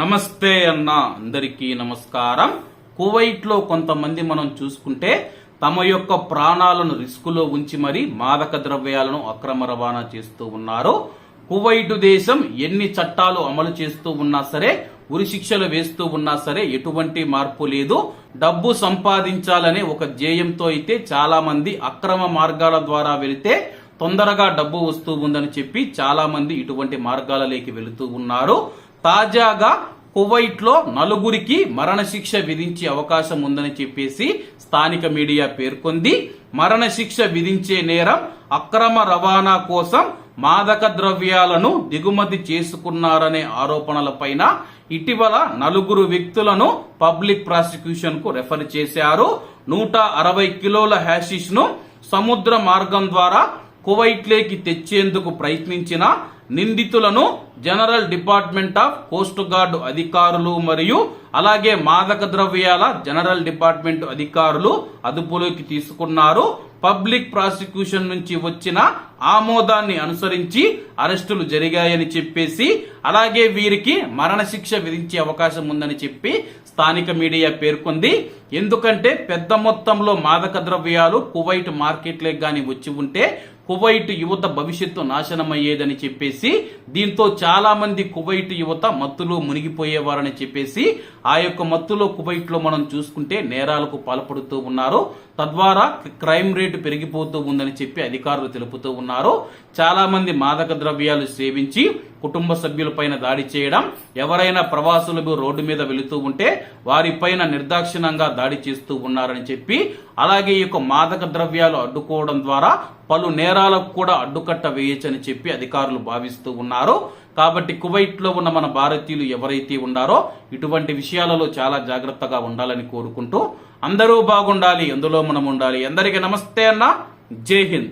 నమస్తే అన్న అందరికీ నమస్కారం. కువైట్లో కొంతమంది మనం చూసుకుంటే తమ యొక్క ప్రాణాలను రిస్కులో ఉంచి మరి మాదక ద్రవ్యాలను అక్రమ రవాణా చేస్తూ ఉన్నారు. కువైట్ దేశం ఎన్ని చట్టాలు అమలు చేస్తూ ఉన్నా సరే ఉరి శిక్షలు వేస్తూ ఉన్నా సరే ఎటువంటి మార్పు లేదు. డబ్బు సంపాదించాలనే ఒక ధ్యేయంతో అయితే చాలా మంది అక్రమ మార్గాల ద్వారా వెళితే తొందరగా డబ్బు వస్తూ ఉందని చెప్పి చాలా మంది ఇటువంటి మార్గాలలోకి వెళుతూ ఉన్నారు. తాజాగా కువైట్లో నలుగురికి మరణశిక్ష విధించే అవకాశం ఉందని చెప్పేసి స్థానిక మీడియా పేర్కొంది. మరణశిక్ష విధించే నేరం అక్రమ రవాణా కోసం మాదక ద్రవ్యాలను దిగుమతి చేసుకున్నారనే ఆరోపణలపైన ఇటీవల నలుగురు వ్యక్తులను పబ్లిక్ ప్రాసిక్యూషన్కు రెఫర్ చేశారు. నూట అరవై కిలోల హ్యాషిష్ను సముద్ర మార్గం ద్వారా కువైట్లోకి తెచ్చేందుకు ప్రయత్నించిన నిందితులను general department of coast guard అధికారులు మరియు అలాగే మాదక ద్రవ్యాల జనరల్ డిపార్ట్మెంట్ అధికారులు అదుపులోకి తీసుకున్నారు. పబ్లిక్ ప్రాసిక్యూషన్ నుంచి వచ్చిన ఆమోదాన్ని అనుసరించి అరెస్టులు జరిగాయని చెప్పేసి అలాగే వీరికి మరణశిక్ష విధించే అవకాశం ఉందని చెప్పి స్థానిక మీడియా పేర్కొంది. ఎందుకంటే పెద్ద మొత్తంలో మాదక ద్రవ్యాలు కువైట్ మార్కెట్లకు కానీ వచ్చి ఉంటే కువైట్ యువత భవిష్యత్తు నాశనమయ్యేదని చెప్పేసి దీంతో చాలా మంది కువైట్ యువత మత్తులో మునిగిపోయేవారని చెప్పేసి ఆ యొక్క మత్తులో కువైట్లో మనం చూసుకుంటే నేరాలకు పాల్పడుతూ ఉన్నారు. తద్వారా క్రైమ్ రేటు పెరిగిపోతూ ఉందని చెప్పి అధికారులు తెలుపుతూ ఉన్నారు. చాలా మంది మాదక ద్రవ్యాలు సేవించి కుటుంబ సభ్యులపైన దాడి చేయడం ఎవరైనా ప్రవాసులు రోడ్డు మీద వెళుతూ ఉంటే వారిపైన నిర్దాక్షిణంగా దాడి చేస్తూ ఉన్నారని చెప్పి అలాగే ఈ యొక్క మాదక ద్రవ్యాలు అడ్డుకోవడం ద్వారా పలు నేరాలకు కూడా అడ్డుకట్ట వేయచ్చని చెప్పి అధికారులు భావిస్తూ ఉన్నారు. కాబట్టి కువైట్లో ఉన్న మన భారతీయులు ఎవరైతే ఉన్నారో ఇటువంటి విషయాలలో చాలా జాగ్రత్తగా ఉండాలని కోరుకుంటూ అందరూ బాగుండాలి అందులో మనం ఉండాలి. అందరికీ నమస్తే అన్న. జై హింద్.